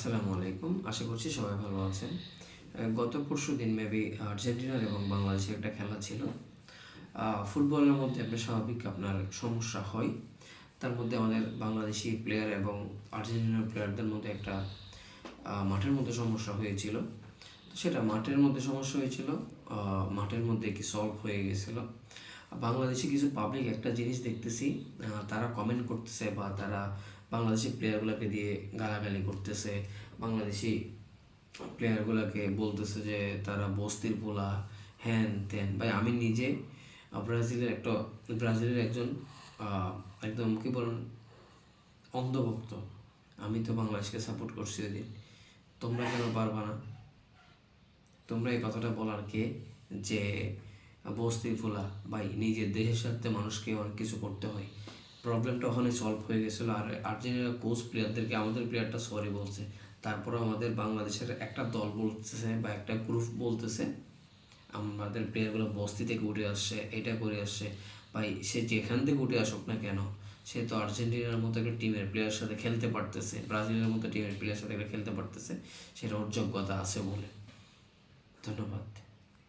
আসসালামু আলাইকুম। আশা করছি সবাই ভালো আছেন। গত পরশু দিন মেবি আর্জেন্টিনার এবং বাংলাদেশের একটা খেলা ছিল। ফুটবলের মধ্যে আপনার স্বাভাবিক আপনার সমস্যা হয়। তার মধ্যে আমাদের বাংলাদেশি প্লেয়ার এবং আর্জেন্টিনার প্লেয়ারদের মধ্যে একটা মাঠের মধ্যে সমস্যা হয়েছিল। সেটা মাঠের মধ্যে সমস্যা হয়েছিল। মাঠের মধ্যে কি সলভ হয়ে গেছিল? বাংলাদেশে কিছু পাবলিক একটা জিনিস দেখতেছি তারা কমেন্ট করতেছে বা তারা বাংলাদেশি প্লেয়ারগুলোকে দিয়ে গালাগালি করতেছে, বাংলাদেশি প্লেয়ারগুলোকে বলতেছে যে তারা বস্তির পোলা, হ্যান ত্যান। ভাই, আমি নিজে ব্রাজিলের একটা, ব্রাজিলের একজন একদম কী বলুন, অন্ধভক্ত। আমি তো বাংলাদেশকে সাপোর্ট করছি ওই দিন তোমরা কেন পারবা না? তোমরা এই কথাটা বলার কে? যে বস্তির ফোলা ভাই নিজের দেশের সাথে মানুষকে অনেক কিছু করতে হয়। প্রবলেমটা ওখানে সলভ হয়ে গেছিল আর আর্জেন্টিনার কোচ প্লেয়ারদেরকে আমাদের প্লেয়ারটা সরি বলছে। তারপর আমাদের বাংলাদেশের একটা দল বলতেছে বা একটা গ্রুপ বলতেছে, আমাদের প্লেয়ারগুলো বস্তি থেকে উঠে আসছে, এটা করে আসছে। ভাই, সে যেখান থেকে উঠে আসুক না কেন, সে তো আর্জেন্টিনার মতো একটা টিমের প্লেয়ার সাথে খেলতে পারতেছে, ব্রাজিলের মতো টিমের প্লেয়ার সাথে খেলতে পারতেছে, সেটা ওর যোগ্যতা আছে বলে। ধন্যবাদ।